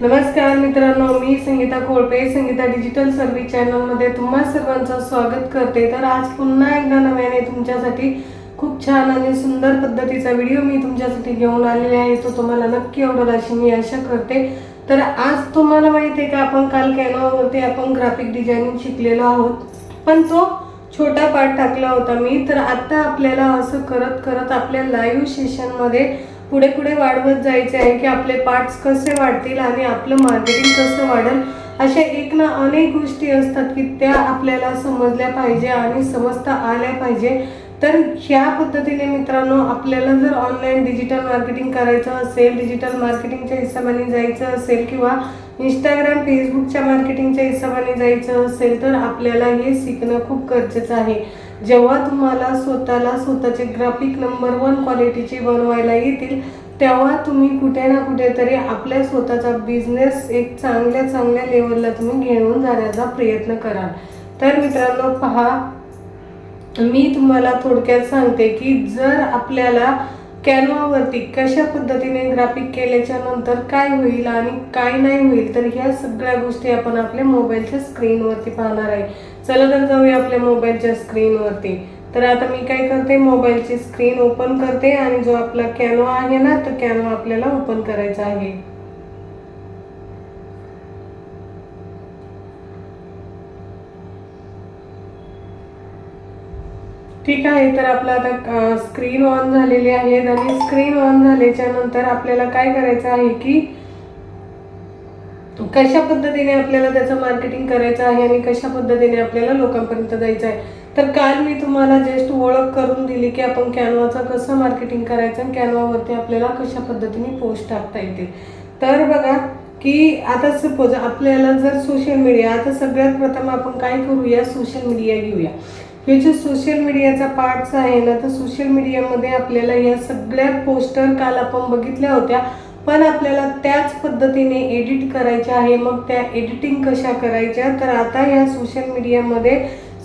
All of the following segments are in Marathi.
नमस्कार मित्रांनो मी संगीता कोळपे संगीता डिजिटल सर्व्हिस चॅनलमध्ये तुम्हा सर्वांचं स्वागत करते. तर आज पुन्हा एकदा नव्याने तुमच्यासाठी खूप छान आणि सुंदर पद्धतीचा व्हिडिओ मी तुमच्यासाठी घेऊन आलेले आहे. तो तुम्हाला नक्की आवडेल अशी मी आशा करते. तर आज तुम्हाला माहिती आहे का आपण काल कॅनॉवरती आपण ग्राफिक डिझायनिंग शिकलेलो आहोत. पण तो छोटा पार्ट टाकला होता मी. तर आत्ता आपल्याला असं करत करत आपल्या लाईव्ह सेशनमध्ये पुढे पुढे वाढवत जायचे आहे की आपले पार्ट्स कसे वाढतील आणि आपलं मार्केटिंग कसं वाढेल अशा एक ना अनेक गोष्टी असतात की त्या आपल्याला समजल्या पाहिजे आणि समजता आल्या पाहिजे. तर ह्या पद्धतीने मित्रांनो आपल्याला जर ऑनलाईन डिजिटल मार्केटिंग करायचं असेल डिजिटल मार्केटिंगच्या हिशोबाने जायचं असेल किंवा इंस्टाग्राम फेसबुकच्या मार्केटिंगच्या हिशोबाने जायचं असेल तर आपल्याला हे शिकणं खूप गरजेचं आहे. जेव्हा तुम्हाला स्वतःला स्वतःचे ग्राफिक नंबर वन क्वालिटीचे बनवायला येतील तेव्हा तुम्ही कुठे ना कुठेतरी आपल्या स्वतःचा बिझनेस एक चांगल्या चांगल्या लेवलला तुम्ही घेऊन जाण्याचा प्रयत्न कराल. तर मित्रांनो पहा मी तुम्हाला थोडक्यात सांगते की जर आपल्याला कॅनवावरती कशा पद्धतीने ग्राफिक केल्याच्यानंतर काय होईल आणि काय नाही होईल तर ह्या सगळ्या गोष्टी आपण आपल्या मोबाईलच्या स्क्रीनवरती पाहणार आहे. चला तर जाऊया आपल्या मोबाईलच्या स्क्रीनवरती तर आता मी काय करते मोबाईलची स्क्रीन ओपन करते आणि जो आपला कॅनवा आहे ना तो कॅनवा आपल्याला ओपन करायचा आहे. ठीक आहे तर आपलं आता स्क्रीन ऑन झालेली आहे. आणि स्क्रीन ऑन झाल्याच्यानंतर आपल्याला काय करायचं आहे की कशा पद्धतीने आपल्याला त्याचं मार्केटिंग करायचं आहे आणि कशा पद्धतीने आपल्याला लोकांपर्यंत जायचं आहे? तर काल मी तुम्हाला जस्ट ओळख करून दिली की आपण कॅनवाचं कसं मार्केटिंग करायचं आणि कॅनवावरती आपल्याला कशा पद्धतीने पोस्ट टाकता येते तर बघा की आता सपोज आपल्याला जर सोशल मीडिया आता सगळ्यात प्रथम आपण काय करूया? सोशल मीडिया घेऊया. हे जे सोशल मीडियाचा पार्ट्स आहे ना तर सोशल मीडियामध्ये आपल्याला या सगळ्या पोस्टर काल आपण बघितल्या होत्या. पण आपल्याला त्याच पद्धतीने एडिट करायच्या आहे मग त्या एडिटिंग कशा करायच्या? तर आता या सोशल मीडियामध्ये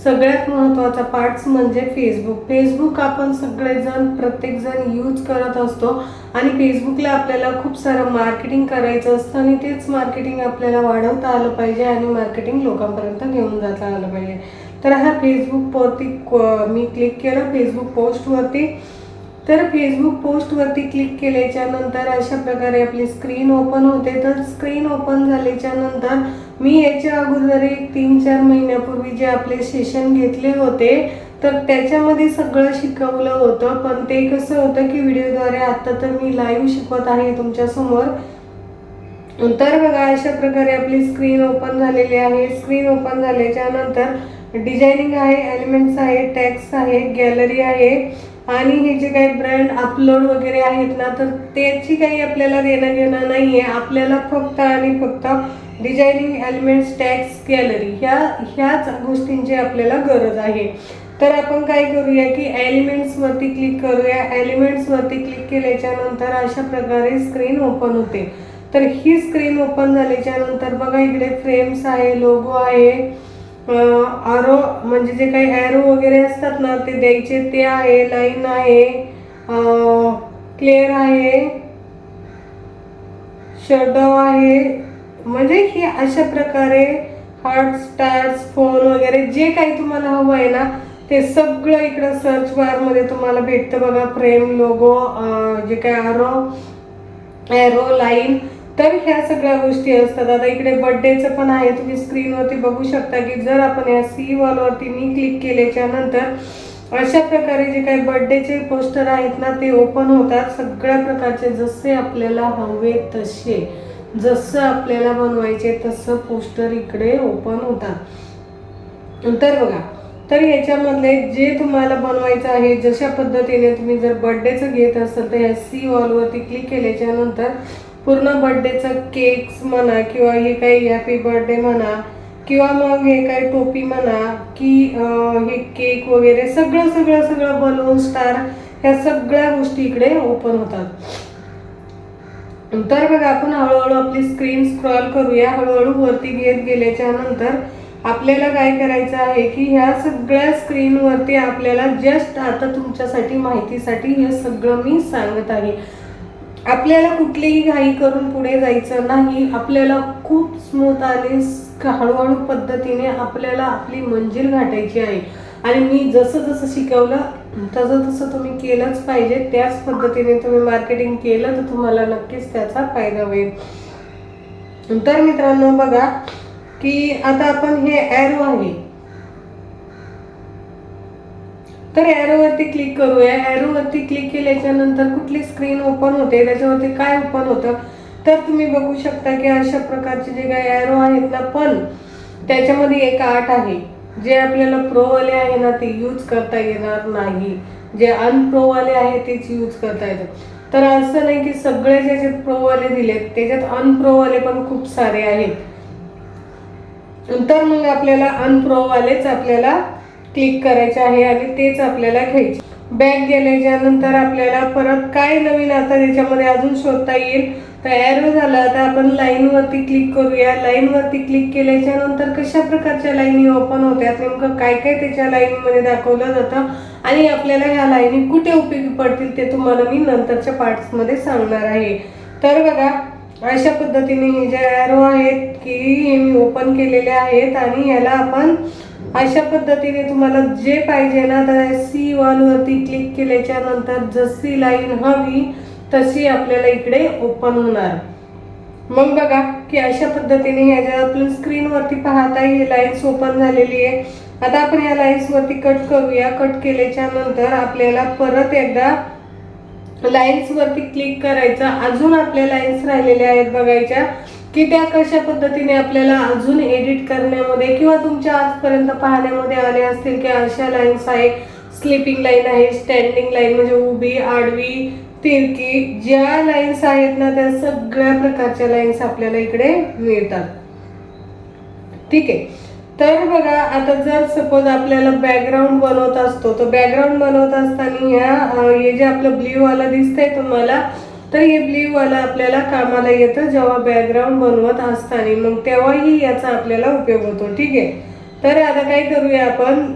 सगळ्यात महत्त्वाचा पार्ट्स म्हणजे फेसबुक फेसबुक आपण सगळेजण प्रत्येकजण यूज करत असतो आणि फेसबुकला आपल्याला खूप सारं मार्केटिंग करायचं असतं आणि तेच मार्केटिंग आपल्याला वाढवता आलं पाहिजे आणि मार्केटिंग लोकांपर्यंत घेऊन जाता आलं पाहिजे. तर हा फेसबुकवरती मी क्लिक केलं फेसबुक पोस्टवरती तर फेसबुक पोस्टवरती क्लिक केल्याच्यानंतर अशा प्रकारे आपली स्क्रीन ओपन होते. तर स्क्रीन ओपन झाल्याच्यानंतर मी याच्या अगोदर एक तीन चार महिन्यापूर्वी जे आपले सेशन घेतले होते तर त्याच्यामध्ये सगळं शिकवलं होतं. पण ते कसं होतं की व्हिडिओद्वारे आत्ता तर मी लाईव्ह शिकवत आहे तुमच्यासमोर तर बघा अशा प्रकारे आपली स्क्रीन ओपन झालेली आहे. स्क्रीन ओपन झाल्याच्यानंतर डिझायनिंग आहे एलिमेंट्स आहे टॅक्स आहे गॅलरी आहे. आणि हे जे काही ब्रँड अपलोड वगैरे आहेत ना तर त्याची काही आपल्याला देणं घेणं नाही आहे आपल्याला फक्त आणि फक्त डिझायनिंग एलिमेंट्स टॅक्स गॅलरी ह्या ह्याच गोष्टींची आपल्याला गरज आहे. तर आपण काय करूया की एलिमेंट्सवरती क्लिक करूया. एलिमेंट्सवरती क्लिक केल्याच्यानंतर अशा प्रकारे स्क्रीन ओपन होते. तर ही स्क्रीन ओपन झाल्याच्यानंतर बघा इकडे फ्रेम्स आहे लोगो आहे. आरो म्हणजे जे काही ॲरो वगैरे असतात ना ते द्यायचे. ते आहे लाईन आहे क्लिअर आहे शटडाव आहे. म्हणजे हे अशा प्रकारे हार्ट स्टार्स फोन वगैरे जे काही तुम्हाला हवं आहे ना ते सगळं इकडं सर्च बारमध्ये तुम्हाला भेटतं बघा. फ्रेम लोगो जे काय आरो ॲरो लाईन तर ह्या सगळ्या गोष्टी असतात. आता इकडे बर्थडेचं पण आहे. तुम्ही स्क्रीनवरती बघू शकता की जर आपण या सी वॉलवरती मी क्लिक केल्याच्यानंतर अशा प्रकारे जे काही बर्थडेचे पोस्टर आहेत ना ते ओपन होतात. सगळ्या प्रकारचे जसे आपल्याला हवे तसे. जसं आपल्याला बनवायचे तसं पोस्टर इकडे ओपन होतात. तर बघा तर याच्यामधले जे तुम्हाला बनवायचं आहे जशा पद्धतीने तुम्ही जर बर्थडेचं घेत असाल तर या सी वॉलवरती क्लिक केल्याच्यानंतर पूर्ण बर्थडेचं केक्स म्हणा किंवा हे काही हॅपी बर्थडे म्हणा किंवा मग हे काही टोपी म्हणा की हे केक वगैरे सगळं सगळं सगळं बलून स्टार ह्या सगळ्या गोष्टी इकडे ओपन होतात. तर बघा आपण हळूहळू आपली स्क्रीन स्क्रॉल करूया. हळूहळू वरती घेत गेल्याच्यानंतर आपल्याला काय करायचं आहे की ह्या सगळ्या स्क्रीनवरती आपल्याला जस्ट आता तुमच्यासाठी माहितीसाठी हे सगळं मी सांगत आहे. आपल्याला कुठलीही घाई करून पुढे जायचं नाही. आपल्याला खूप स्मूथ आणि हळूहळू पद्धतीने आपल्याला आपली मंजिल गाठायची आहे. आणि मी जसं जसं शिकवलं तसं तसं तुम्ही केलंच पाहिजे. त्याच पद्धतीने तुम्ही मार्केटिंग केलं तर तुम्हाला नक्कीच त्याचा फायदा होईल. तर मित्रांनो बघा की आता आपण हे ॲरो आहे. तर ॲरोवरती क्लिक करूया. ॲरोवरती क्लिक केल्याच्यानंतर कुठली स्क्रीन ओपन होते त्याच्यावरती काय ओपन होतं? तर तुम्ही बघू शकता की अशा प्रकारचे जे काही ॲरो आहेत ना पण त्याच्यामध्ये एक आठ आहे. जे आपल्याला प्रोवाले आहे ना ते यूज करता येणार नाही. जे अनप्रोवाले आहे तेच यूज करता येतात तर असं नाही की सगळे जे जे प्रोवाले दिलेत त्याच्यात अनप्रोवाले पण खूप सारे आहेत. तर मग आपल्याला अनप्रोवालेच आपल्याला क्लिक करायचे आहे आणि तेच आपल्याला घ्यायचे. बॅग गेल्याच्यानंतर आपल्याला परत काय नवीन आता त्याच्यामध्ये अजून शोधता येईल? तयार झालं झाला आता आपण लाईनवरती क्लिक करूया. लाईनवरती क्लिक केल्याच्यानंतर कशा प्रकारच्या लाईनी ओपन होत्यात नेमकं काय काय त्याच्या लाईनीमध्ये दाखवलं जातं? आणि आपल्याला ह्या लाईनी कुठे उपयोगी पडतील ते तुम्हाला मी नंतरच्या पार्ट्समध्ये सांगणार आहे. तर बघा अशा पद्धतीने हे जे ॲरो आहेत की हे मी ओपन केलेले आहेत आणि याला आपण अशा पद्धतीने तुम्हाला जे पाहिजे ना तर सी वरती क्लिक केल्याच्यानंतर जशी लाईन हवी तशी आपल्याला इकडे ओपन होणार. मग बघा की अशा पद्धतीने ह्याच्या आपण स्क्रीनवरती पाहता ही लाईन्स ओपन झालेली आहे. आता आपण या लाईन्सवरती कट करूया. कट केल्याच्यानंतर आपल्याला परत एकदा लाईन्सवरती क्लिक करायचं. अजून आपल्या लाईन्स राहिलेल्या आहेत बघायच्या. की त्या कशा पद्धतीने आपल्याला अजून एडिट करण्यामध्ये किंवा तुमच्या आजपर्यंत पाहण्यामध्ये आले असतील की अशा लाईन्स आहे स्लिपिंग लाईन आहे स्टँडिंग लाईन म्हणजे उभी आडवी तिरकी ज्या लाईन्स आहेत ना त्या सगळ्या प्रकारच्या लाईन्स आपल्याला इकडे मिळतात. ठीक आहे. तर बघा आता जर सपोज आपल्याला बॅकग्राऊंड बनवत असतो तर बॅकग्राऊंड बनवत असताना ह्या हे जे आपलं ब्ल्यू वाला दिसतंय तुम्हाला तर हे ब्ल्यूवाला आपल्याला कामाला येतं जेव्हा बॅकग्राऊंड बनवत असताना. मग तेव्हाही याचा आपल्याला उपयोग होतो. ठीक आहे? तर आता काय करूया आपण?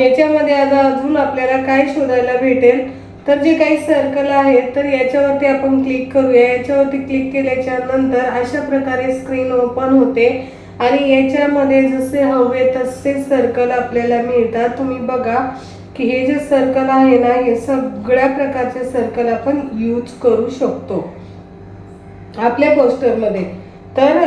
याच्यामध्ये आता अजून आपल्याला काय शोधायला भेटेल? तर जे काही सर्कल आहेत तर याच्यावरती आपण क्लिक करूया. याच्यावरती क्लिक केल्याच्यानंतर अशा प्रकारे स्क्रीन ओपन होते. आणि याच्यामध्ये जसे हवे तसे सर्कल आपल्याला मिळतात. तुम्ही बघा. की हे जे सर्कल आहे ना हे सगळ्या प्रकारचे सर्कल आपण यूज करू शकतो. आपल्या पोस्टरमध्ये तर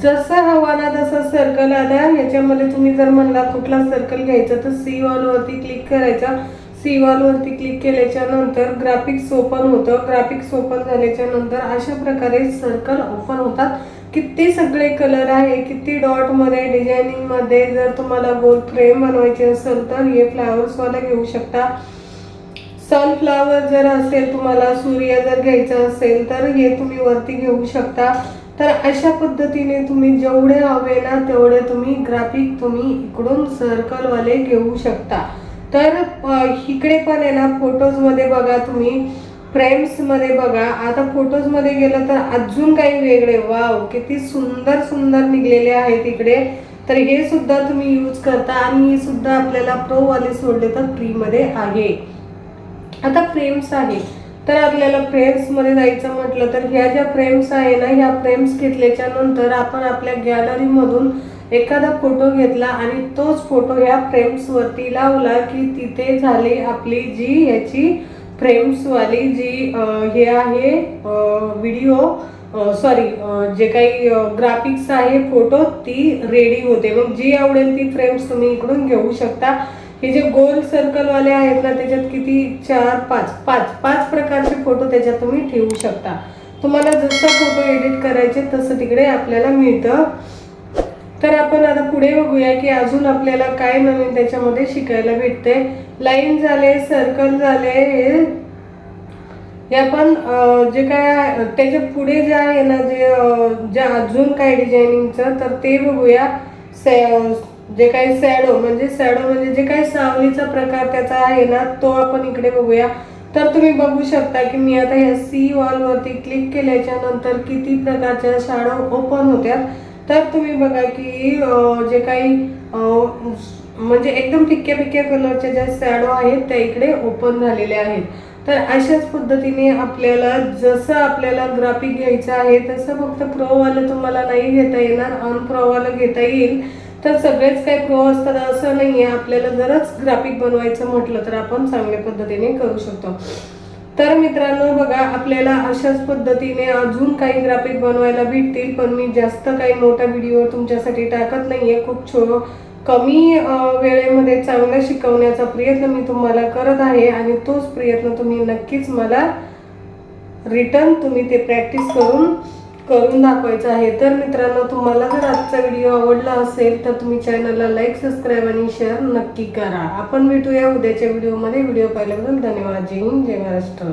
जसं जसा हवा ना तसा सर्कल आला याच्यामध्ये तुम्ही जर म्हणला कुठला सर्कल घ्यायचा तर सी वरती क्लिक करायचा. सी वरती क्लिक केल्याच्यानंतर ग्राफिक्स ओपन होतं. ग्राफिक्स ओपन झाल्याच्यानंतर अशा प्रकारे सर्कल ओपन होतात. किती सगळे कलर आहे किती डॉटमध्ये डिझायनिंगमध्ये जर तुम्हाला गोल फ्रेम बनवायची असेल तर हे फ्लावर्सवाला घेऊ शकता. सनफ्लावर जर असेल तुम्हाला सूर्य जर घ्यायचं असेल तर हे तुम्ही वरती घेऊ शकता. तर अशा पद्धतीने तुम्ही जेवढे हवे ना तेवढे तुम्ही ग्राफिक तुम्ही इकडून सर्कलवाले घेऊ शकता. तर इकडे पण आहे ना फोटोजमध्ये बघा तुम्ही. फ्रेम्समध्ये बघा आता फोटोजमध्ये गेलं तर अजून काही वेगळे. वाव किती सुंदर सुंदर निघलेले आहेत इकडे. तर हे सुद्धा तुम्ही यूज करता आणि हे सुद्धा आपल्याला प्रोवाले सोडले तर फ्रीमध्ये आहे. आता फ्रेम्स आहे. तर आपल्याला फ्रेम्समध्ये जायचं म्हटलं तर ह्या ज्या फ्रेम्स आहे ना ह्या फ्रेम्स घेतल्याच्या नंतर आपण आपल्या गॅलरीमधून एखादा फोटो घेतला आणि तोच फोटो ह्या फ्रेम्सवरती लावला की तिथे झाली आपली जी ह्याची फ्रेम्सवाली जी हे आहे व्हिडिओ सॉरी जे काही ग्राफिक्स आहे फोटो ती रेडी होते. मग जी आवडेल ती फ्रेम्स तुम्ही इकडून घेऊ शकता. हे जे गोल सर्कलवाले आहेत ना त्याच्यात किती चार पाच पाच पाच प्रकारचे फोटो त्याच्यात तुम्ही ठेवू शकता. तुम्हाला जसं फोटो एडिट करायचे तसं तिकडे आपल्याला मिळतं. तर आपण आता पुढे बघूया की अजून आपल्याला काय नवीन त्याच्यामध्ये शिकायला भेटते. लाईन झाले सर्कल झाले हे पण जे काय त्याच्या पुढे जे आहे ना जे ज्या जे अजून काय डिझायनिंगचं तर ते बघूया. सॅ- जे काही सॅडो म्हणजे सॅडो म्हणजे जे काही सावलीचा प्रकार त्याचा आहे ना तो आपण इकडे बघूया. तर तुम्ही बघू शकता की मी आता ह्या सी वॉलवरती क्लिक केल्याच्यानंतर किती प्रकारच्या शाडो ओपन होत्या तर तुम्ही बघा की जे काही म्हणजे एकदम फिक्क्या फिक्क्या कलरच्या ज्या सॅडो आहेत त्या इकडे ओपन झालेल्या आहेत. तर अशाच पद्धतीने आपल्याला जसं आपल्याला ग्राफिक घ्यायचं आहे तसं फक्त प्रोवालं तुम्हाला नाही घेता येणार. अनप्रोवालं घेता येईल. तर सगळेच काही प्रो असतात असं नाही आहे आपल्याला जरच ग्राफिक बनवायचं म्हटलं तर आपण चांगल्या पद्धतीने करू शकतो. तर मित्रांनो बघा आपल्याला अशाच पद्धतीने अजून काही ग्राफिक बनवायला भेटतील पण मी जास्त काही मोठा व्हिडिओ तुमच्यासाठी टाकत नाही आहे खूप छो कमी वेळेमध्ये चांगलं शिकवण्याचा प्रयत्न मी तुम्हाला करत आहे आणि तोच प्रयत्न तुम्ही नक्कीच मला रिटर्न तुम्ही ते प्रॅक्टिस करून करून दाखवायचं आहे. तर मित्रांनो तुम्हाला जर आजचा व्हिडिओ आवडला असेल तर तुम्ही चॅनलला लाईक सबस्क्राईब आणि शेअर नक्की करा. आपण भेटूया उद्याच्या व्हिडिओमध्ये व्हिडिओ पाहिल्याबद्दल धन्यवाद. जय हिंद जय महाराष्ट्र.